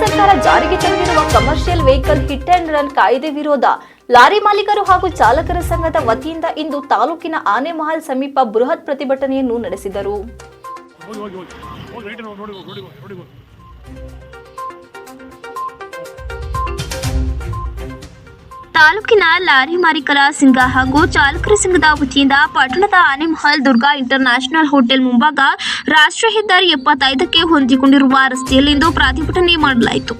ಸರ್ಕಾರ ಜಾರಿಗೆ ತಂದಿರುವ commercial vehicle hit and run ಕಾಯ್ದೆ ವಿರೋಧ. ಲಾರಿ ಮಾಲೀಕರು ಹಾಗೂ ಚಾಲಕರ ಸಂಘದ ವತಿಯಿಂದ ಇಂದು ತಾಲೂಕಿನ ಆನೆಮಹಲ್ ಸಮೀಪ ಬೃಹತ್ ಪ್ರತಿಭಟನೆಯನ್ನು ನಡೆಸಿದರು. ತಾಲೂಕಿನ ಲಾರಿ ಮಾಲೀಕರ ಸಂಘ ಹಾಗೂ ಚಾಲಕರ ಸಂಘದ ವತಿಯಿಂದ ಪಟ್ಟಣದ Anemahal Durga international hotel ಮುಂಭಾಗ ರಾಷ್ಟ್ರೀಯ ಹೆದ್ದಾರಿ ಎಪ್ಪತ್ತೈದಕ್ಕೆ ಹೊಂದಿಕೊಂಡಿರುವ ರಸ್ತೆಯಲ್ಲಿಂದು ಪ್ರತಿಭಟನೆ ಮಾಡಲಾಯಿತು.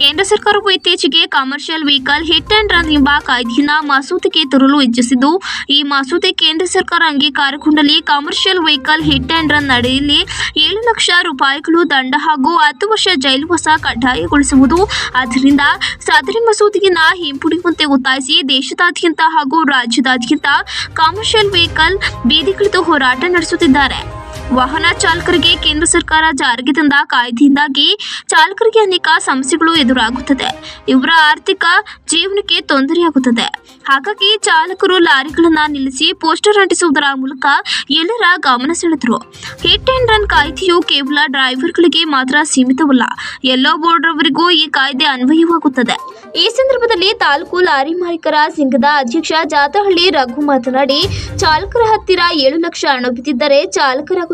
ಕೇಂದ್ರ ಸರ್ಕಾರವು ಇತ್ತೀಚೆಗೆ commercial vehicle hit and run ಎಂಬ ಕಾಯ್ದೆಯನ್ನ ಮಸೂದೆಗೆ ತರಲು ಇಚ್ಛಿಸಿದ್ದು, ಈ ಮಸೂದೆ ಕೇಂದ್ರ ಸರ್ಕಾರ ಅಂಗೀಕಾರಗೊಂಡಲ್ಲಿ commercial vehicle hit and run ನಡೆಯಲ್ಲಿ ಏಳು ಲಕ್ಷ ರೂಪಾಯಿಗಳು ದಂಡ ಹಾಗೂ ಹತ್ತು ವರ್ಷ ಜೈಲುವಾಸ ಕಡ್ಡಾಯಗೊಳಿಸುವುದು. ಆದ್ದರಿಂದ ಸದರಿ ಮಸೂದೆಯನ್ನ ಹಿಂಪಡೆಯುವಂತೆ ಒತ್ತಾಯಿಸಿ ದೇಶದಾದ್ಯಂತ ಹಾಗೂ ರಾಜ್ಯದಾದ್ಯಂತ ಕಮರ್ಷಿಯಲ್ ವೆಹಿಕಲ್ ಬೀದಿಗಿಳಿದು ಹೋರಾಟ ನಡೆಸುತ್ತಿದ್ದಾರೆ. ವಾಹನ ಚಾಲಕರಿಗೆ ಕೇಂದ್ರ ಸರ್ಕಾರ ಜಾರಿಗೆ ತಂದ ಕಾಯ್ದೆಯಿಂದಾಗಿ ಚಾಲಕರಿಗೆ ಅನೇಕ ಸಮಸ್ಯೆಗಳು ಎದುರಾಗುತ್ತದೆ. ಇವರ ಆರ್ಥಿಕ ಜೀವನಕ್ಕೆ ತೊಂದರೆಯಾಗುತ್ತದೆ. ಹಾಗಾಗಿ ಚಾಲಕರು ಲಾರಿಗಳನ್ನ ನಿಲ್ಲಿಸಿ ಪೋಸ್ಟರ್ ಅಂಟಿಸುವುದರ ಮೂಲಕ ಎಲ್ಲರ ಗಮನ ಸೆಳೆದರು. ಹಿಟ್ ಅಂಡ್ ರನ್ ಕಾಯ್ದೆಯು ಕೇವಲ ಡ್ರೈವರ್ಗಳಿಗೆ ಮಾತ್ರ ಸೀಮಿತವಲ್ಲ, ಎಲ್ಲೋ ಬೋರ್ಡ್ರವರಿಗೂ ಈ ಕಾಯ್ದೆ ಅನ್ವಯವಾಗುತ್ತದೆ. ಈ ಸಂದರ್ಭದಲ್ಲಿ ತಾಲೂಕು ಲಾರಿ ಮಾಲೀಕರ ಸಂಘದ ಅಧ್ಯಕ್ಷ ಜಾತಹಳ್ಳಿ ರಘು ಮಾತನಾಡಿ, ಚಾಲಕರ ಹತ್ತಿರ ಏಳು ಲಕ್ಷ ಹಣ ಬಿದ್ದಿದ್ದರೆ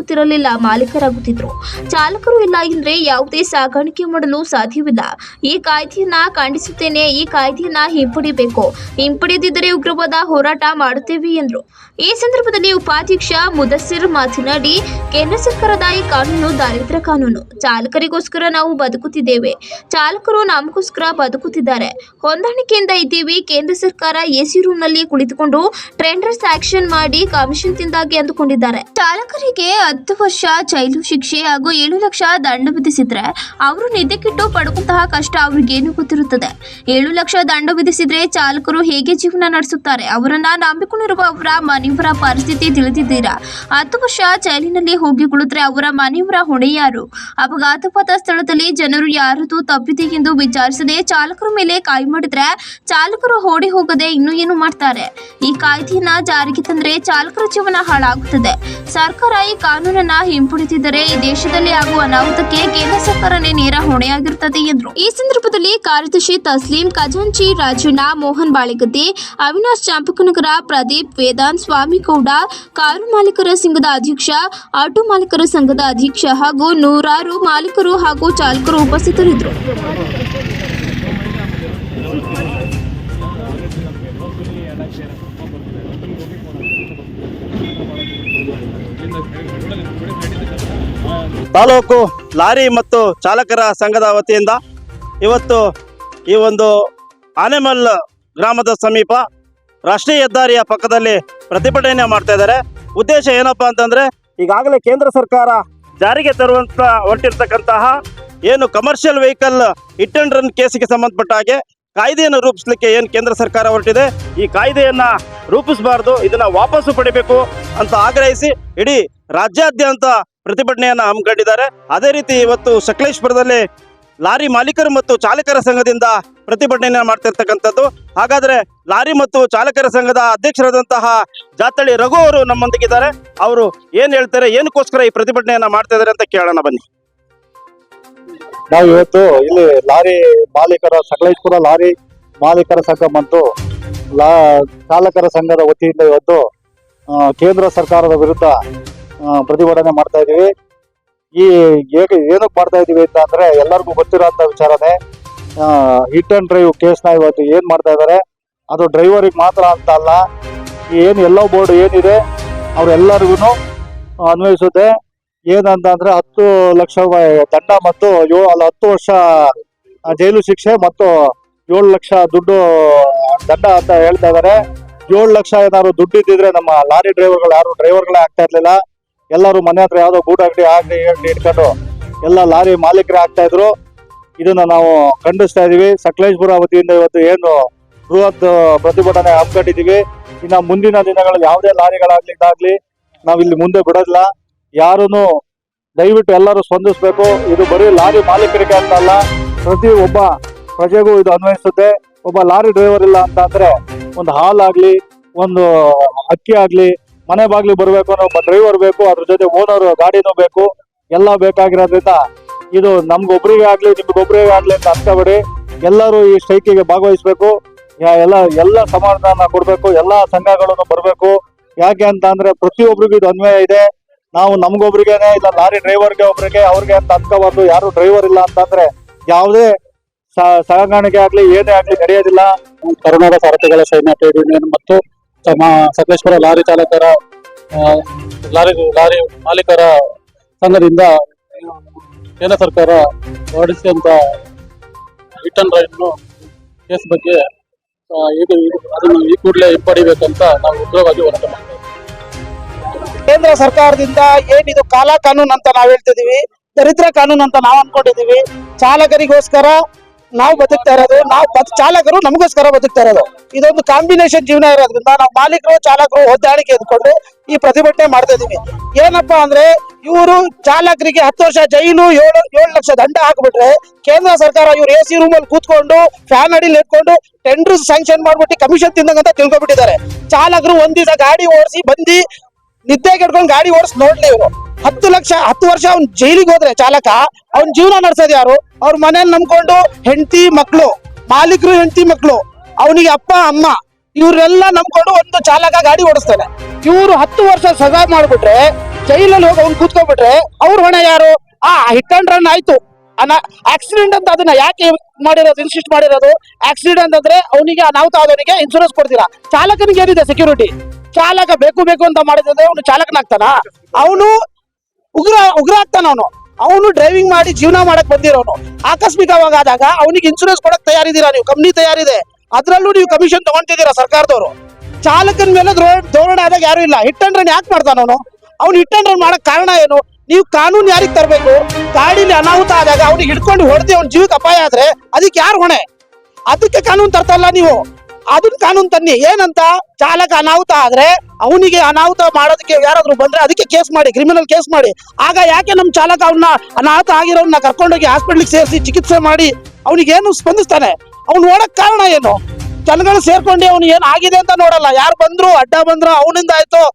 ಚಾಲಕರಾಗುತ್ತಿರಲಿಲ್ಲ ಮಾಲೀಕರಾಗುತ್ತಿದ್ರು. ಚಾಲಕರು ಇಲ್ಲ ಎಂದ್ರೆ ಯಾವುದೇ ಸಾಗಾಣಿಕೆ ಮಾಡಲು ಸಾಧ್ಯವಿಲ್ಲ. ಈ ಕಾಯ್ದೆಯನ್ನ ಖಂಡಿಸುತ್ತೇನೆ, ಈ ಕಾಯ್ದೆಯನ್ನ ಹಿಂಪಡಿಬೇಕು ಹಿಂಪಡೆಯದಿದ್ದರೆ ಉಗ್ರವಾದ ಹೋರಾಟ ಮಾಡುತ್ತೇವೆ ಎಂದರು. ಈ ಸಂದರ್ಭದಲ್ಲಿ ಉಪಾಧ್ಯಕ್ಷ ಮುದಸ್ಸಿರ್ ಮಾತನಾಡಿ, ಕೇಂದ್ರ ಸರ್ಕಾರದ ಈ ಕಾನೂನು ದಾರಿದ್ರ ಕಾನೂನು. ಚಾಲಕರಿಗೋಸ್ಕರ ನಾವು ಬದುಕುತ್ತಿದ್ದೇವೆ. ಚಾಲಕರು ನಮಗೋಸ್ಕರ ಬದುಕುತ್ತಿದ್ದಾರೆ. ಹೊಂದಾಣಿಕೆಯಿಂದ ಇದ್ದೀವಿ. ಕೇಂದ್ರ ಸರ್ಕಾರ ಎಸಿ ರೂಮ್ನಲ್ಲಿ ಕುಳಿತುಕೊಂಡು ಟ್ರೆಂಡರ್ಸ್ ಆಕ್ಷನ್ ಮಾಡಿ ಕಮಿಷನ್ ತಿಂದಾಗಿ ಅಂದುಕೊಂಡಿದ್ದಾರೆ. ಚಾಲಕರಿಗೆ ಹತ್ತು ವರ್ಷ ಜೈಲು ಶಿಕ್ಷೆ ಹಾಗೂ ಏಳು ಲಕ್ಷ ದಂಡ ವಿಧಿಸಿದ್ರೆ ಅವರು ನಿದ್ದೆಕಿಟ್ಟು ಪಡುವಂತಹ ಕಷ್ಟ ಅವ್ರಿಗೇನು ಗೊತ್ತಿರುತ್ತದೆ? ಏಳು ಲಕ್ಷ ದಂಡ ವಿಧಿಸಿದ್ರೆ ಚಾಲಕರು ಹೇಗೆ ಜೀವನ ನಡೆಸುತ್ತಾರೆ? ಅವರನ್ನ ನಂಬಿಕೊಂಡಿರುವ ಅವರ ಮನೆಯವರ ಪರಿಸ್ಥಿತಿ ತಿಳಿದಿದ್ದೀರಾ? ಹತ್ತು ವರ್ಷ ಜೈಲಿನಲ್ಲಿ ಹೋಗಿ ಕುಳಿತರೆ ಅವರ ಮನೆಯವರ ಹೊಣೆ ಯಾರು? ಅಪಘಾತವಾದ ಸ್ಥಳದಲ್ಲಿ ಜನರು ಯಾರದು ತಪ್ಪಿದೆ ಎಂದು ವಿಚಾರಿಸದೆ ಚಾಲಕರ ಮೇಲೆ ಕಾಯಿ ಮಾಡಿದ್ರೆ ಚಾಲಕರು ಓಡಿ ಹೋಗದೆ ಇನ್ನೂ ಏನು ಮಾಡ್ತಾರೆ? ಈ ಕಾಯ್ದೆಯನ್ನ ಜಾರಿಗೆ ತಂದ್ರೆ ಚಾಲಕರ ಜೀವನ ಹಾಳಾಗುತ್ತದೆ. ಸರ್ಕಾರ ಈ ಕಾನೂನನ್ನ ಹಿಂಪಡೆದಿದ್ದರೆ ಈ ದೇಶದಲ್ಲಿ ಆಗುವ ಅನಾಹುತಕ್ಕೆ ಕೇಂದ್ರ ಸರ್ಕಾರನೇ ನೇರ ಹೊಣೆಯಾಗಿರುತ್ತದೆ ಎಂದರು. ಈ ಸಂದರ್ಭದಲ್ಲಿ ಕಾರ್ಯದರ್ಶಿ ತಸ್ಲೀಂ ಖಜಾಂಚಿ, ರಾಜಣ್ಣ, ಮೋಹನ್ ಬಾಳಿಗದ್ದೆ, ಅವಿನಾಶ್ ಚಾಂಪಕನಗರ, ಪ್ರದೀಪ್ ವೇದಾಂತ್ ಸ್ವಾಮಿಗೌಡ, ಕಾರು ಮಾಲೀಕರ ಸಂಘದ ಅಧ್ಯಕ್ಷ, ಆಟೋ ಮಾಲೀಕರ ಸಂಘದ ಅಧ್ಯಕ್ಷ ಹಾಗೂ ನೂರಾರು ಮಾಲೀಕರು ಹಾಗೂ ಚಾಲಕರು ಉಪಸ್ಥಿತರಿದ್ದರು. ತಾಲೂಕು ಲಾರಿ ಮತ್ತು ಚಾಲಕರ ಸಂಘದ ವತಿಯಿಂದ ಇವತ್ತು ಈ ಒಂದು ಆನೆಮಲ್ ಗ್ರಾಮದ ಸಮೀಪ ರಾಷ್ಟ್ರೀಯ ಹೆದ್ದಾರಿಯ ಪಕ್ಕದಲ್ಲಿ ಪ್ರತಿಭಟನೆ ಮಾಡ್ತಾ ಇದ್ದಾರೆ. ಉದ್ದೇಶ ಏನಪ್ಪಾ ಅಂತಂದ್ರೆ ಈಗಾಗಲೇ ಕೇಂದ್ರ ಸರ್ಕಾರ ಜಾರಿಗೆ ತರುವಂತ ಹೊರಟಿರ್ತಕ್ಕಂತಹ ಏನು ಕಮರ್ಷಿಯಲ್ ವೆಹಿಕಲ್ ಹಿಟ್ ರನ್ ಕೇಸಿಗೆ ಸಂಬಂಧಪಟ್ಟ ಹಾಗೆ ಕಾಯ್ದೆಯನ್ನು ರೂಪಿಸಲಿಕ್ಕೆ ಏನು ಕೇಂದ್ರ ಸರ್ಕಾರ ಹೊರಟಿದೆ? ಈ ಕಾಯ್ದೆಯನ್ನು ರೂಪಿಸಬಾರ್ದು, ಇದನ್ನ ವಾಪಸ್ಸು ಪಡಿಬೇಕು ಅಂತ ಆಗ್ರಹಿಸಿ ಇಡೀ ರಾಜ್ಯಾದ್ಯಂತ ಪ್ರತಿಭಟನೆಯನ್ನು ಹಮ್ಮಿಕೊಂಡಿದ್ದಾರೆ. ಅದೇ ರೀತಿ ಇವತ್ತು ಸಕಲೇಶ್ಪುರದಲ್ಲಿ ಲಾರಿ ಮಾಲೀಕರು ಮತ್ತು ಚಾಲಕರ ಸಂಘದಿಂದ ಪ್ರತಿಭಟನೆ ಮಾಡ್ತಿರ್ತಕ್ಕಂಥದ್ದು. ಹಾಗಾದ್ರೆ ಲಾರಿ ಮತ್ತು ಚಾಲಕರ ಸಂಘದ ಅಧ್ಯಕ್ಷರಾದಂತಹ ಜಾತಳಿ ರಘು ಅವರು ನಮ್ಮೊಂದಿಗಿದ್ದಾರೆ. ಅವರು ಏನ್ ಹೇಳ್ತಾರೆ, ಏನಕ್ಕೋಸ್ಕರ ಈ ಪ್ರತಿಭಟನೆಯನ್ನ ಮಾಡ್ತಾ ಇದ್ದಾರೆ ಅಂತ ಕೇಳೋಣ ಬನ್ನಿ. ನಾವು ಇವತ್ತು ಇಲ್ಲಿ ಲಾರಿ ಮಾಲೀಕರ ಸಕಲೇಶ್ಪುರ ಲಾರಿ ಮಾಲೀಕರ ಸಂಘ ಮತ್ತು ಲಾ, ಚಾಲಕರ ಸಂಘದ ವತಿಯಿಂದ ಇವತ್ತು ಕೇಂದ್ರ ಸರ್ಕಾರದ ವಿರುದ್ಧ ಪ್ರತಿಭಟನೆ ಮಾಡ್ತಾ ಇದ್ದೀವಿ. ಈ ಹೇಗೆ, ಏನಕ್ಕೆ ಮಾಡ್ತಾ ಇದ್ದೀವಿ ಅಂತ ಅಂದ್ರೆ ಎಲ್ಲರಿಗೂ ಗೊತ್ತಿರೋಂಥ ವಿಚಾರನೇ ಹಿಟ್ ಅಂಡ್ ಡ್ರೈವ್ ಕೇಸ್ನ ಇವತ್ತು ಏನು ಮಾಡ್ತಾ ಇದ್ದಾರೆ. ಅದು ಡ್ರೈವರಿಗೆ ಮಾತ್ರ ಅಂತ ಅಲ್ಲ ಏನು ಎಲ್ಲೋ ಬೋರ್ಡ್ ಏನಿದೆ ಅವರೆಲ್ಲರಿಗೂ ಅನ್ವಯಿಸುತ್ತೆ. ಏನಂತ ಅಂದ್ರೆ ಹತ್ತು ಲಕ್ಷ ದಂಡ ಮತ್ತು ಏಳು ಅಲ್ಲ ಹತ್ತು ವರ್ಷ ಜೈಲು ಶಿಕ್ಷೆ ಮತ್ತು ಏಳು ಲಕ್ಷ ದುಡ್ಡು ದಂಡ ಅಂತ ಹೇಳ್ತಾ ಇದಾರೆ. ಏಳು ಲಕ್ಷ ಏನಾದ್ರು ದುಡ್ಡು ಇದ್ದಿದ್ರೆ ನಮ್ಮ ಲಾರಿ ಡ್ರೈವರ್ಗಳು ಯಾರು ಡ್ರೈವರ್ಗಳೇ ಆಗ್ತಾ ಇರ್ಲಿಲ್ಲ. ಎಲ್ಲರೂ ಮನೆ ಹತ್ರ ಯಾವ್ದೋ ಗೂಡು ಅಂಗಡಿ ಆಗ್ಲಿ ಅಂಗಡಿ ಇಟ್ಕೊಂಡು ಎಲ್ಲ ಲಾರಿ ಮಾಲೀಕರೇ ಆಗ್ತಾ ಇದ್ರು. ಇದನ್ನ ನಾವು ಖಂಡಿಸ್ತಾ ಇದೀವಿ. ಸಕಲೇಶ್ಪುರ ವತಿಯಿಂದ ಇವತ್ತು ಏನು ಬೃಹತ್ ಪ್ರತಿಭಟನೆ ಹಮ್ಮಿಕೊಂಡಿದೀವಿ. ಇನ್ನ ಮುಂದಿನ ದಿನಗಳಲ್ಲಿ ಯಾವುದೇ ಲಾರಿಗಳಾಗ್ಲಿ ಇದಾಗ್ಲಿ ನಾವು ಇಲ್ಲಿ ಮುಂದೆ ಬಿಡೋದಿಲ್ಲ. ಯಾರೂನು ದಯವಿಟ್ಟು ಎಲ್ಲರೂ ಸ್ಪಂದಿಸಬೇಕು. ಇದು ಬರೀ ಲಾರಿ ಮಾಲೀಕರಿಗೆ ಅಂತ ಅಲ್ಲ, ಪ್ರತಿ ಒಬ್ಬ ಪ್ರಜೆಗೂ ಇದು ಅನ್ವಯಿಸುತ್ತೆ. ಒಬ್ಬ ಲಾರಿ ಡ್ರೈವರ್ ಇಲ್ಲ ಅಂತ ಅಂದ್ರೆ ಒಂದು ಹಾಲ್ ಆಗ್ಲಿ ಒಂದು ಅಕ್ಕಿ ಆಗ್ಲಿ, ಮನೆ ಬಾಗ್ಲಿ ಬರಬೇಕು ಅನ್ನೋ ಒಬ್ಬ ಡ್ರೈವರ್ ಬೇಕು, ಅದ್ರ ಜೊತೆ ಓನರ್ ಗಾಡಿನೂ ಬೇಕು, ಎಲ್ಲ ಬೇಕಾಗಿರೋದ್ರಿಂದ ಇದು ನಮ್ಗೊಬ್ರಿಗೆ ಆಗ್ಲಿ, ನಿಮ್ಗೊಬ್ರಿಗೆ ಆಗ್ಲಿ ಅಂತ ಅನ್ಕೋಬೇಡಿ. ಎಲ್ಲರೂ ಈ ಸ್ಟ್ರೈಕಿಗೆ ಭಾಗವಹಿಸ್ಬೇಕು. ಎಲ್ಲ ಎಲ್ಲ ಸಮಾಧಾನ ಕೊಡ್ಬೇಕು, ಎಲ್ಲ ಸಂಘಗಳನ್ನು ಬರಬೇಕು. ಯಾಕೆ ಅಂತ ಅಂದ್ರೆ ಪ್ರತಿಯೊಬ್ಬರಿಗೂ ಇದು ಅನ್ವಯ ಇದೆ. ನಾವು ನಮ್ಗೊಬ್ರಿಗೇನೆ ಇಲ್ಲ, ಲಾರಿ ಡ್ರೈವರ್ಗೆ ಒಬ್ರಿಗೆ, ಅವ್ರಿಗೆ ಅಂತ ಅನ್ಕೋಬಾರ್ದು. ಯಾರು ಡ್ರೈವರ್ ಇಲ್ಲ ಅಂತಂದ್ರೆ ಯಾವುದೇ ಸಾಗಾಣಿಕೆ ಆಗ್ಲಿ, ಏನೇ ಆಗ್ಲಿ ನಡೆಯೋದಿಲ್ಲ. ಕರ್ನಾಟಕ ಸಾರಥಿಗಳ ಸೈನ್ಯ ಟ್ರೇಡ್ ಯೂನಿಯನ್ ಮತ್ತು ತಮ್ಮ ಸಕಲೇಶ್ವರ ಲಾರಿ ಚಾಲಕರ ಲಾರಿ ಲಾರಿ ಮಾಲೀಕರ ಸಂಘದಿಂದ ಕೇಂದ್ರ ಸರ್ಕಾರ ಹೊರಡಿಸಿದಂತ ರಿಟರ್ನ್ ರೈಟ್ನು ಕೇಸ್ ಬಗ್ಗೆ ಅದನ್ನು ಈ ಕೂಡಲೇ ಹಿಂಪಡಿಬೇಕಂತ ನಾವು ಉಗ್ರವಾಗಿ ಹೋರಾಟ ಮಾಡ್ತೀವಿ. ಕೇಂದ್ರ ಸರ್ಕಾರದಿಂದ ಏನಿದು ಕಾಲ ಕಾನೂನು ಅಂತ ನಾವ್ ಹೇಳ್ತಿದೀವಿ, ದರಿದ್ರ ಕಾನೂನು ಅಂತ ನಾವ್ ಅನ್ಕೊಂಡಿದೀವಿ. ಚಾಲಕರಿಗೋಸ್ಕರ ನಾವು ಬದುಕ್ತಾ ಇರೋದು, ನಾವು ಚಾಲಕರು ನಮಗೋಸ್ಕರ ಬದುಕ್ತಾ ಇರೋದು. ಇದೊಂದು ಕಾಂಬಿನೇಷನ್ ಜೀವನ ಇರೋದ್ರಿಂದ ನಾವು ಮಾಲೀಕರು, ಚಾಲಕರು ಹೊದ್ದಾಣಿಕೆ ಎದ್ಕೊಂಡು ಈ ಪ್ರತಿಭಟನೆ ಮಾಡ್ತಾ ಇದೀವಿ. ಏನಪ್ಪಾ ಅಂದ್ರೆ ಇವರು ಚಾಲಕರಿಗೆ ಹತ್ತು ವರ್ಷ ಜೈಲು, ಏಳು ಏಳು ಲಕ್ಷ ದಂಡ ಹಾಕ್ಬಿಟ್ರೆ ಕೇಂದ್ರ ಸರ್ಕಾರ ಇವ್ರು ಎ ಸಿ ರೂಮ್ ಅಲ್ಲಿ ಕೂತ್ಕೊಂಡು, ಫ್ಯಾನ್ ಅಡಿಲಿ ಇಟ್ಕೊಂಡು ಟೆಂಡರ್ ಸ್ಯಾಂಕ್ಷನ್ ಮಾಡ್ಬಿಟ್ಟು ಕಮಿಷನ್ ತಿಂದಂಗ ತಿಳ್ಕೊಬಿಟ್ಟಿದ್ದಾರೆ. ಚಾಲಕರು ಒಂದ್ ಗಾಡಿ ಓಡಿಸಿ ಬಂದಿ ನಿದ್ದೆ ಕೆಡ್ಕೊಂಡು ಗಾಡಿ ಓಡಿಸ್ ನೋಡ್ಲಿ ಇವರು. ಹತ್ತು ಲಕ್ಷ, ಹತ್ತು ವರ್ಷ ಅವ್ನ್ ಜೈಲಿಗೆ ಹೋದ್ರೆ ಚಾಲಕ, ಅವ್ನ್ ಜೀವನ ನಡ್ಸೋದು ಯಾರು? ಅವ್ರ ಮನೇಲಿ ನಂಬ್ಕೊಂಡು ಹೆಂಡತಿ, ಮಕ್ಳು, ಮಾಲೀಕರು, ಹೆಂಡತಿ, ಮಕ್ಳು, ಅವನಿಗೆ ಅಪ್ಪ, ಅಮ್ಮ, ಇವ್ರೆಲ್ಲ ನಂಬ್ಕೊಂಡು ಒಂದು ಚಾಲಕ ಗಾಡಿ ಓಡಿಸ್ತಾನೆ. ಇವ್ರು ಹತ್ತು ವರ್ಷ ಸಜಾ ಮಾಡ್ಬಿಟ್ರೆ, ಜೈಲಲ್ಲಿ ಹೋಗಿ ಅವ್ನು ಕೂತ್ಕೊಂಡ್ಬಿಟ್ರೆ ಅವ್ರ ಹೊಣೆ ಯಾರು? ಆ, ಹಿಟ್ ಅಂಡ್ ರನ್ ಆಯ್ತು. ಅನ ಆಕ್ಸಿಡೆಂಟ್ ಅಂತ ಅದನ್ನ ಯಾಕೆ ಮಾಡಿರೋದು ಇನ್ಸಿಸ್ಟ್ ಮಾಡಿರೋದು? ಆಕ್ಸಿಡೆಂಟ್ ಅಂದ್ರೆ ಅವನಿಗೆ ಅನಾಹುತ ಆದವನಿಗೆ ಇನ್ಸೂರೆನ್ಸ್ ಕೊಡ್ತೀರಾ? ಚಾಲಕನಿಗೆ ಏನಿದೆ ಸೆಕ್ಯೂರಿಟಿ ಚಾಲಕ ಬೇಕು ಬೇಕು ಅಂತ ಮಾಡಿದ್ರೆ ಅವನು ಚಾಲಕನಾಗ್ತಾನ? ಅವನು ಉಗ್ರ ಉಗ್ರ ಆಗ್ತಾನ ಅವನು. ಅವನು ಡ್ರೈವಿಂಗ್ ಮಾಡಿ ಜೀವನ ಮಾಡಕ್ ಬಂದಿರೋನು. ಆಕಸ್ಮಿಕವಾಗಿ ಆದಾಗ ಅವನಿಗೆ ಇನ್ಸೂರೆನ್ಸ್ ಕೊಡಕ್ ತಯಾರಿದ್ದೀರಾ ನೀವು? ಕಂಪ್ನಿ ತಯಾರಿದೆ. ಅದ್ರಲ್ಲೂ ನೀವು ಕಮಿಷನ್ ತಗೊಂತಿದ್ದೀರಾ ಸರ್ಕಾರದವರು? ಚಾಲಕನ ಮೇಲೆ ಧೋರಣೆ ಆದಾಗ ಯಾರು ಇಲ್ಲ. ಹಿಟ್ ಅಂಡ್ ರನ್ ಯಾಕೆ ಮಾಡ್ತಾನ ಅವನು? ಅವ್ನು ಹಿಟ್ ಅಂಡ್ ಮಾಡಕ್ ಕಾರಣ ಏನು? ನೀವು ಕಾನೂನು ಯಾರಿಗೆ ತರಬೇಕು? ಗಾಡಿಲಿ ಅನಾಹುತ ಆದಾಗ ಅವ್ನಿಗೆ ಹಿಡ್ಕೊಂಡು ಹೊಡೆದಿ ಅವ್ನ ಜೀವಕ್ಕೆ ಅಪಾಯ ಆದ್ರೆ ಅದಕ್ಕೆ ಯಾರು ಹೊಣೆ? ಅದಕ್ಕೆ ಕಾನೂನು ತರ್ತಲ್ಲ ನೀವು. ಅದನ್ನ ಕಾನೂನು ತನ್ನಿ. ಏನಂತ? ಚಾಲಕ ಅನಾಹುತ ಆದ್ರೆ ಅವನಿಗೆ ಅನಾಹುತ ಮಾಡೋದಕ್ಕೆ ಯಾರಾದ್ರೂ ಬಂದ್ರೆ ಅದಕ್ಕೆ ಕೇಸ್ ಮಾಡಿ ಕ್ರಿಮಿನಲ್ ಕೇಸ್ ಮಾಡಿ. ಆಗ ಯಾಕೆ ನಮ್ಮ ಚಾಲಕ ಅವನ್ನ ಅನಾಹುತ ಆಗಿರೋನ್ನ ಕರ್ಕೊಂಡೋಗಿ ಹಾಸ್ಪಿಟ್ಲಿಗೆ ಸೇರಿಸಿ ಚಿಕಿತ್ಸೆ ಮಾಡಿ ಅವನಿಗೆ ಏನು ಸ್ಪಂದಿಸ್ತಾನೆ? ಅವ್ನು ನೋಡಕ್ ಕಾರಣ ಏನು? ಜನಗಳು ಸೇರ್ಕೊಂಡು ಅವ್ನು ಏನ್ ಆಗಿದೆ ಅಂತ ನೋಡಲ್ಲ. ಯಾರು ಬಂದ್ರು, ಅಡ್ಡ ಬಂದ್ರು, ಅವನಿಂದ ಆಯ್ತು.